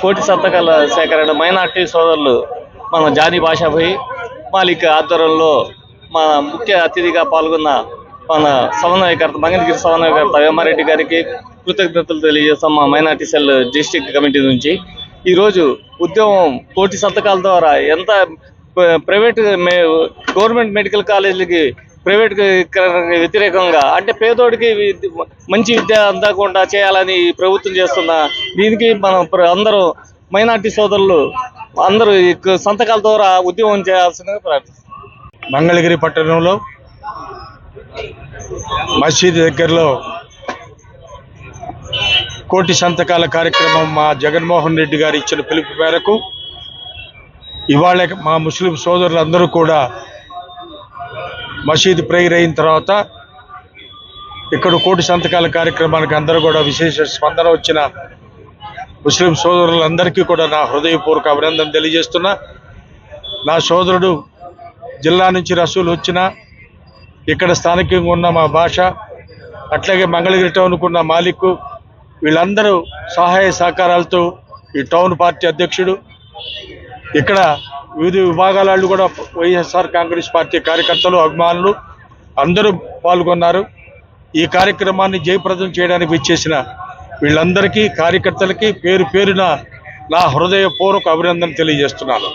కోటి సంతకాల సేకరణ మైనార్టీ సోదరులు మన జానీ భాషాభాయి మాలిక్ ఆధ్వర్యంలో మన ముఖ్య అతిథిగా పాల్గొన్న మన సమన్వయకర్త మంగళగిరి సమన్వయకర్త వేమారెడ్డి గారికి కృతజ్ఞతలు తెలియజేస్తాం మా మైనార్టీ సెల్ డిస్ట్రిక్ట్ కమిటీ నుంచి. ఈరోజు ఉద్యమం కోటి సంతకాల ద్వారా ఎంత ప్రైవేట్ గవర్నమెంట్ మెడికల్ కాలేజీలకి ప్రైవేట్ వ్యతిరేకంగా అంటే పేదోడికి మంచి విద్య అందకుండా చేయాలని ప్రభుత్వం చేస్తున్న దీనికి మనం అందరూ మైనార్టీ సోదరులు అందరూ సంతకాల ద్వారా ఉద్యమం చేయాల్సిందిగా ప్రార్థిస్తున్నాం. మంగళగిరి పట్టణంలో మసీద్ దగ్గరలో కోటి సంతకాల కార్యక్రమం మా జగన్మోహన్ రెడ్డి గారు ఇచ్చిన పిలుపు మేరకు ఇవాళ మా ముస్లిం సోదరులందరూ కూడా మసీద్ ప్రేయర్ అయిన తర్వాత ఇక్కడ కోటి సంతకాల కార్యక్రమానికి అందరూ కూడా విశేష స్పందన వచ్చిన ముస్లిం సోదరులందరికీ కూడా నా హృదయపూర్వక అభినందన తెలియజేస్తున్నా. నా సోదరుడు జిల్లా నుంచి రసూలు వచ్చిన ఇక్కడ స్థానికంగా ఉన్న మా భాష అట్లాగే మంగళగిరి టౌన్కు ఉన్న మాలిక్ వీళ్ళందరూ సహాయ సహకారాలతో ఈ టౌన్ పార్టీ అధ్యక్షుడు. ఇక్కడ వివిధ విభాగాల వాళ్ళు కూడా వైఎస్ఆర్ కాంగ్రెస్ పార్టీ కార్యకర్తలు అభిమానులు అందరూ పాల్గొన్నారు. ఈ కార్యక్రమాన్ని జయప్రదం చేయడానికి విచ్చేసిన వీళ్ళందరికీ కార్యకర్తలకి పేరు పేరున నా హృదయపూర్వక అభినందన తెలియజేస్తున్నాను.